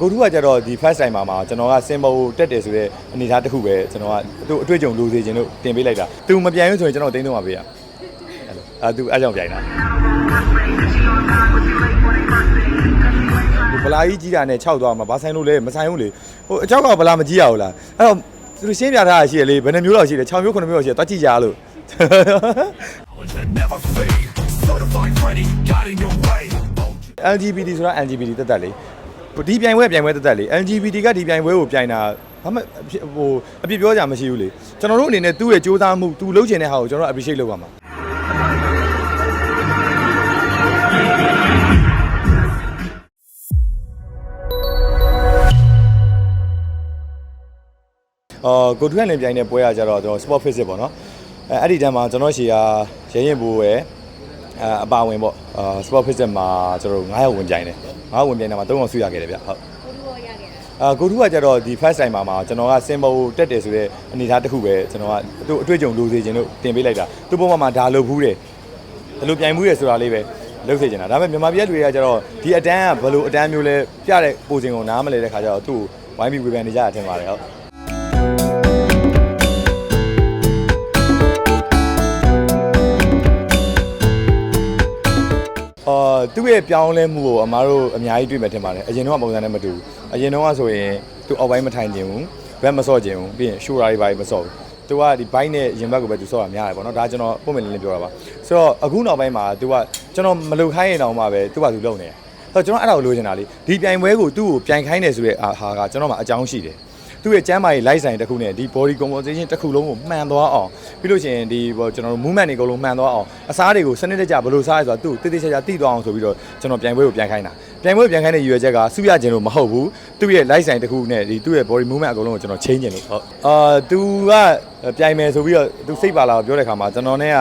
ကိုထူးကကြတော့ဒီ first time မှာကျွန်တော်ကစင်မောတက်တယ်ဆိုတဲ့အနေအထားတစ်ခုပဲကျွန်တော်ကသူ့အတွေ့အကြုံလိုစေချင်လို့တင်ပေးလိုက်တာသူမပြန်ဘူးဆိုရင်ကျွန်တော်တင်းတော့မှာပေးရအဲ့လိုအဲသူအားကြောင့်ပြိုင်တာဘလာကြီးကြီးတာနဲ့6သွားမှာဘာဆိုင်လို့လဲမဆိုင်ဘူးလေဟိုအချောက်ကဘလာမကြီးရဘူးလားအဲ့တော့သူရှင်းပြထားတာရှိရလေဘယ်နှမျိုးလောက်ရှိလဲ6မျိုး9မျိုးလောက်ရှိတယ်တွက်ကြည့်ကြလို့ LGBT ဆိုတာ LGBT တက်တက်လေ ဒီပြိုင်ပွဲပြိုင်ပွဲတက်တက်လေ LGBT ကဒီပြိုင်ပွဲကိုပြိုင်တာဘာမှဟိုအပြစ်ပြောကြမရှိဘူးလေကျွန်တော်တို့အနေနဲ့သူ့ရဲ့စူးစမ်းမှုသူလုပ်ချင်တဲ့ဟာကိုကျွန်တော်တို့ appreciate လုပ်ပါမှာအော်ကိုထွန်းလင်ပြိုင်တဲ့ပွဲကကြတော့ကျွန်တော် sport physics ပေါ့နော်အဲအဲ့ဒီတန်းမှာကျွန်တော်ရှီကရရင်ဘူရဲ့ အဲအပါဝင်ပေါ့အာ sport physics မှာကျွန်တော်9ရောက်ဝင်ပြိုင်တယ်9ရောက်ဝင်ပြိုင်တာမှာ3ရောက်ဆွရခဲ့တယ်ဗျဟုတ်ကိုလူရောရခဲ့တာအာကိုထူးကကြတော့ဒီ first time မှာမှာကျွန်တော်ကစင်ဘောတက်တယ်ဆိုတော့အနေအထားတစ်ခုပဲကျွန်တော်ကသူ့အတွေ့အကြုံလိုစေခြင်းလို့တင်ပေးလိုက်တာသူ့ဘုံမှာဒါလုပ်ဘူးတယ်ဘယ်လိုပြိုင်မှုရဆိုတာလေးပဲလုပ်စေချင်တာဒါပေမဲ့မြန်မာပြည်တွေကကြတော့ဒီအတန်းကဘယ်လိုအတန်းမျိုးလဲပြတဲ့ပုံစံကိုနားမလဲတဲ့ခါကျတော့သူ့ကိုဝိုင်းပြီးဝေဖန်နေကြတာထင်ပါတယ်ဟုတ် သူ့ရဲ့ပြောင်းလဲမှုကိုအမားတို့အများကြီးတွေ့မယ်ထင်ပါတယ်အရင်တော့ပုံစံနဲ့မတူဘူးအရင်တော့ကဆိုရင်သူအောက်ပိုင်းမထိုင်ခြင်းဘူးဘက်မဆော့ခြင်းဘူးပြီးရင်ရှိုးရာတွေပါမဆော့ဘူးသူကဒီဘိုင်းနဲ့ရင်ဘက်ကိုပဲသူဆော့တာများတယ်ပေါ့နော်ဒါကျွန်တော်ပုံမှန်လေးလေးပြောတာပါဆိုတော့အခုနောက်ပိုင်းမှာသူကကျွန်တော်မလုပ်ခိုင်းရင်တောင်မှပဲသူကသူလုပ်နေတယ်ဆိုတော့ကျွန်တော်အဲ့ဒါကိုလိုချင်တာလေဒီပြိုင်ပွဲကိုသူ့ကိုပြိုင်ခိုင်းတယ်ဆိုတဲ့အာဟာကကျွန်တော်မှအကြောင်းရှိတယ် သူ့ရဲ့ကျမ်းမာရေး light sign တစ်ခုနဲ့ဒီ body composition တစ်ခုလုံးကိုမှန်သွားအောင်ပြီးလို့ရှိရင်ဒီဘောကျွန်တော်တို့ movement တွေအကုန်လုံးမှန်သွားအောင်အစားတွေကိုစနစ်တကျဘယ်လိုစားရဆိုတာသူ့တိတိကျကျသိသွားအောင်ဆိုပြီးတော့ကျွန်တော်ပြိုင်ပွဲကိုပြိုင်ခိုင်းတာပြိုင်ပွဲကိုပြိုင်ခိုင်းတဲ့ရည်ရွယ်ချက်ကစုရခြင်းလို့မဟုတ်ဘူးသူ့ရဲ့ light sign တစ်ခုနဲ့ဒီသူ့ရဲ့ body movement အကုန်လုံးကိုကျွန်တော် change ခြင်းလို့ဟုတ်အာသူကပြိုင်မယ်ဆိုပြီးတော့သူစိတ်ပါလာပြောတဲ့ခါမှာကျွန်တော်နဲ့က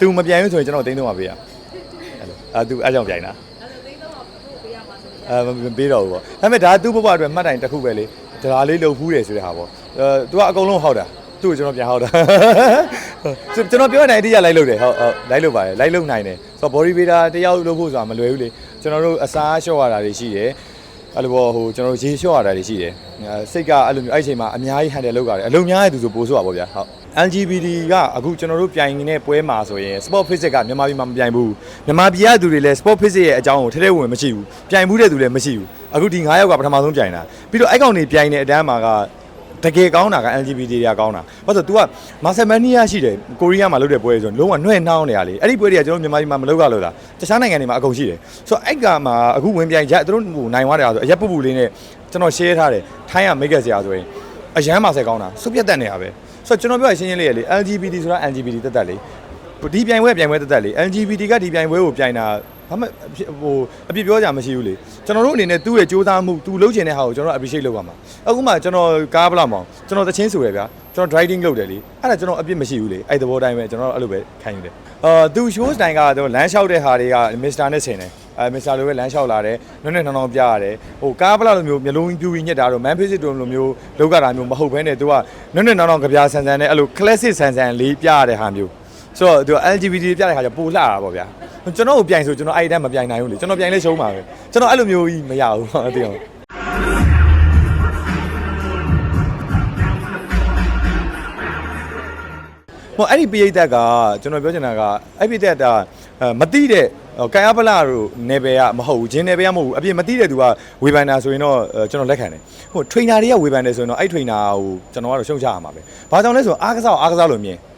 သူမပြိုင်ဘူးဆိုရင်ကျွန်တော်တင်းသုံးပါပေးရအဲ့လိုအာသူအားကြောင့်ပြိုင်တာဒါဆိုသိတော့ကိုပေးရမှာဆိုရအဲမပေးတော့ဘူးပေါ့ဒါပေမဲ့ဒါသူ့ဘဝအတွက်မှတ်တိုင်တစ်ခုပဲလေ ဒါလေးလှုပ်ဖူးတယ်ဆိုတဲ့ဟာပေါ့အဲသူကအကုန်လုံးဟောက်တာသူ့ကိုကျွန်တော်ပြန်ဟောက်တာကျွန်တော်ပြောတဲ့အတိုင်းလိုက်လုပ်တယ်ဟုတ်ဟုတ်လိုက်လုပ်ပါတယ်လိုက်လုပ်နိုင်တယ်ဆိုတော့ body builder တယောက်လုပ်ဖို့ဆိုတာမလွယ်ဘူးလေကျွန်တော်တို့အစားလျှော့ရတာတွေရှိတယ် အဲ့လိုပေါ့ဟိုကျွန်တော်တို့ရေလျှော့ရတာတွေရှိတယ်အဲစိတ်ကအဲ့လိုမျိုးအဲ့ဒီအချိန်မှာအများကြီး handle လုပ်ရတယ်အလုံးများတဲ့သူဆိုပို့ဆိုပါပေါ့ဗျာဟုတ် LGBT ကအခုကျွန်တော်တို့ပြိုင်နေတဲ့ပွဲမှာဆိုရင် sport physics ကမြန်မာပြည်မှာမပြိုင်ဘူးမြန်မာပြည်ကသူတွေလည်း sport physics ရဲ့အကြောင်းကိုထဲထဲဝင်ဝင်မရှိဘူးပြိုင်ဘူးတဲ့သူလည်းမရှိဘူးအခုဒီ9ယောက်ကပထမဆုံးပြိုင်တာပြီးတော့အဲ့ကောင်တွေပြိုင်တဲ့အတန်းမှာက တကယ်ကောင်းတာက LGBT တွေကကောင်းတာဘာလို့ဆို तू ကမာဆယ်မနီးယားရှိတယ်ကိုရီးယားမှာလုပ်တဲ့ပွဲဆိုရင်လုံးဝနှွဲ့နှောင်းနေရလေအဲ့ဒီပွဲတွေကကျွန်တော်မြန်မာပြည်မှာမလုပ်ရလို့လားတခြားနိုင်ငံတွေမှာအကုန်ရှိတယ်ဆိုတော့အဲ့ကမှာအခုဝင်ပြိုင်ချက်သူတို့ဟိုနိုင်သွားတယ်ဆိုအရက်ပူပူလေးနဲ့ကျွန်တော် share ထားတယ်ထိုင်းကမိတ်ကက်စရာဆိုရင်အရန်မာဆယ်ကောင်းတာစုပ်ပြတ်တက်နေရပဲဆိုတော့ကျွန်တော်ပြောရရှင်းရှင်းလေးရလေ LGBT ဆိုတာ LGBT တက်တက်လေဒီပြိုင်ပွဲပြိုင်ပွဲတက်တက်လေ LGBT ကဒီပြိုင်ပွဲကိုပြိုင်တာ ဘာမှဟိုအပြစ်ပြောကြမရှိဘူးလေကျွန်တော်တို့အနေနဲ့သူ့ရဲ့စူးစမ်းမှုသူလုပ်ချင်တဲ့ဟာကိုကျွန်တော် appreciate လုပ်ပါမှာအခုမှကျွန်တော်ကားပလာမောင်ကျွန်တော်တချင်းဆိုရဗျာကျွန်တော် driving လုပ်တယ်လေအဲ့ဒါကျွန်တော်အပြစ်မရှိဘူးလေအဲ့သဘောတိုင်းပဲကျွန်တော်အဲ့လိုပဲခံယူတယ်အာသူ show style ကတော့လမ်းလျှောက်တဲ့ဟာတွေက Mr. နဲ့ဆင်တယ်အဲ Mr. လိုပဲလမ်းလျှောက်လာတယ်နွဲ့နွဲ့နှောင်းနှောင်းပြရတယ်ဟိုကားပလာလိုမျိုးမျိုးလုံးပြူပြီးညက်တာတော့ man physics တို့လိုမျိုးလောက်ကြတာမျိုးမဟုတ်ဘဲနဲ့သူကနွဲ့နွဲ့နှောင်းနှောင်းကြပြားဆန်ဆန်နဲ့အဲ့လို classic ဆန်ဆန်လေးပြရတဲ့ဟာမျိုး ဆိုတော့သူ LGBT ပြတဲ့ခါကျပိုလှတာပေါ့ဗျာကျွန်တော်ကိုပြိုင်ဆိုကျွန်တော်အဲ့ဒီတန်းမပြိုင်နိုင်ဘူးလေကျွန်တော်ပြိုင်လဲရှုံးပါပဲကျွန်တော်အဲ့လိုမျိုးကြီးမရဘူးအတိအောင်ဟိုအဲ့ဒီပိယိတက်ကကျွန်တော်ပြောချင်တာကအဲ့ပိယိတက်ကမတိတဲ့ကန်အပလာတို့နယ်ပယ်ကမဟုတ်ဘူးဂျင်းနယ်ပယ်ကမဟုတ်ဘူးအပြင်မတိတဲ့သူကဝေဖန်တာဆိုရင်တော့ကျွန်တော်လက်ခံတယ်ဟို trainer တွေကဝေဖန်တယ်ဆိုရင်တော့အဲ့ trainer ကိုကျွန်တော်ကတော့ရှုံချရမှာပဲဘာကြောင့်လဲဆိုတော့အားကစားအားကစားလို့မြင်အဲ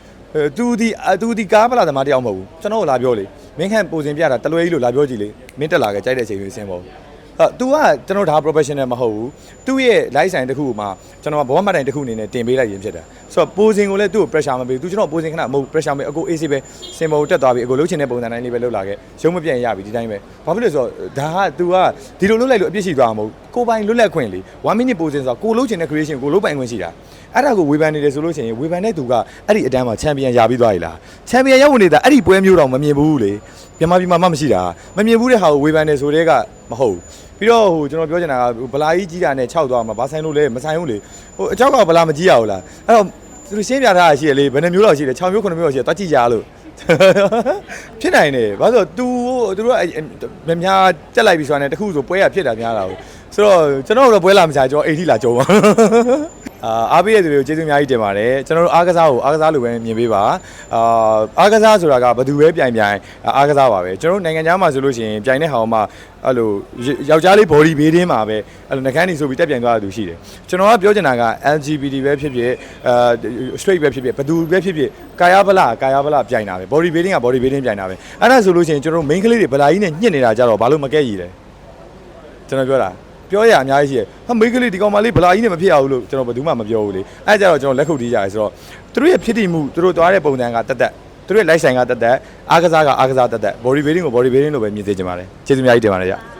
သူဒီသူဒီကားပလာသမားတယောက်မဟုတ်ဘူးကျွန်တော်ကိုလာပြောလေမင်းခန့်ပုံစံပြတာတလွဲကြီးလို့လာပြောကြည့်လေမင်းတက်လာခဲ့ကြိုက်တဲ့အချိန်လေးဆင်းပေါ့ အဲ तू ကကျွန်တော်ဒါ professional မဟုတ်ဘူးသူ့ရဲ့ live sign တစ်ခုကိုမှကျွန်တော်ကဘောမှတ်တိုင်တစ်ခုအနေနဲ့တင်ပေးလိုက်ရင်ဖြစ်တာဆိုတော့ posing ကိုလည်းသူ့ကို pressure မပေးဘူး तू ကျွန်တော် posing ခဏမဟုတ် pressure မပေးအကို AC ပဲစင်ပေါ်တက်သွားပြီအကိုလှုပ်ချင်တဲ့ပုံစံတိုင်းလေးပဲလှုပ်လာခဲ့ရုံးမပြတ်ရပြီဒီတိုင်းပဲဘာဖြစ်လို့လဲဆိုတော့ဒါက तू ကဒီလိုလှုပ်လိုက်လို့အပြစ်ရှိသွားမှာမဟုတ်ကိုပိုင်လွတ်လပ်ခွင့်လေ1 minute posing ဆိုတော့ကိုလှုပ်ချင်တဲ့ creation ကိုလှုပ်ပိုင်ခွင့်ရှိတာအဲ့ဒါကိုဝေဖန်နေတယ်ဆိုလို့ရှိရင်ဝေဖန်တဲ့သူကအဲ့ဒီအတန်းမှာချန်ပီယံရပြီးသွားပြီလားချန်ပီယံရောက်နေတာအဲ့ဒီပွဲမျိုးတော့မမြင်ဘူးလေမြန်မာပြည်မှာမှမရှိတာမမြင်ဘူးတဲ့ဟာကိုဝေဖန်နေဆိုတဲ့က မဟုတ်ဘူးပြီးတော့ဟိုကျွန်တော်ပြောချင်တာကဗလာကြီးကြီးတာနဲ့6သွားမှာဘာဆိုင်လို့လဲမဆိုင်ဘူးလေဟိုအချောက်ကဗလာမကြီးရဘူးလားအဲ့တော့သူရှင်းပြထားတာရှိရလေဘယ်နှမျိုးလောက်ရှိလဲ6မျိုး9မျိုးလောက်ရှိတယ်တွားကြည့်ကြလို့ဖြစ်နိုင်တယ်ဘာလို့လဲဆိုတော့ तू သူတို့ကများများတက်လိုက်ပြီဆိုတာနဲ့တခုဆိုပွဲရဖြစ်တာများတာကိုဆိုတော့ကျွန်တော်တို့ပွဲလာမစားကျွန်တော်အိတ်ထိလာကြုံပါ အာအားပေးရတဲ့သူတွေကိုကျေးဇူးအများကြီးတင်ပါတယ်ကျွန်တော်တို့အားကစားကိုအားကစားလိုပဲမြင်ပေးပါအာအားကစားဆိုတာကဘယ်သူပဲပြိုင်ပြိုင်အားကစားပါပဲကျွန်တော်တို့နိုင်ငံခြားမှာဆိုလို့ရှိရင်ပြိုင်တဲ့ဟာမှာအဲ့လိုယောက်ျားလေး body building မှာပဲအဲ့လိုနှကန်းနေဆိုပြီးတက်ပြိုင်သွားတဲ့သူရှိတယ်ကျွန်တော်ကပြောချင်တာက LGBT ပဲဖြစ်ဖြစ်အာ straight ပဲဖြစ်ဖြစ်ဘယ်သူပဲဖြစ်ဖြစ်ကာယဗလာကာယဗလာပြိုင်တာပဲ body building က body building ပြိုင်တာပဲအဲ့ဒါဆိုလို့ရှိရင်ကျွန်တော်တို့ main ကလေးတွေဗလာကြီးနဲ့ညှစ်နေတာကြတော့ဘာလို့မကဲ့ရည်လဲကျွန်တော်ပြောတာ ပြောရအများကြီးရှိတယ်ဟာမိန်းကလေးဒီကောင်မလေးဗလာကြီးနဲ့မဖြစ်အောင်လို့ကျွန်တော်ဘယ်သူမှမပြောဘူးလေအဲကြတော့ကျွန်တော်လက်ခုပ်တီးကြရဲဆိုတော့သူတို့ရဲ့ဖြစ်တည်မှုသူတို့သွားတဲ့ပုံစံကတက်တက်သူတို့ရဲ့ live ဆိုင်ကတက်တက်အားကစားကအားကစားတက်တက် body building ကို body building လို့ပဲမြင်သိကြပါတယ်ကျေးဇူးအများကြီးတင်ပါတယ်ကြ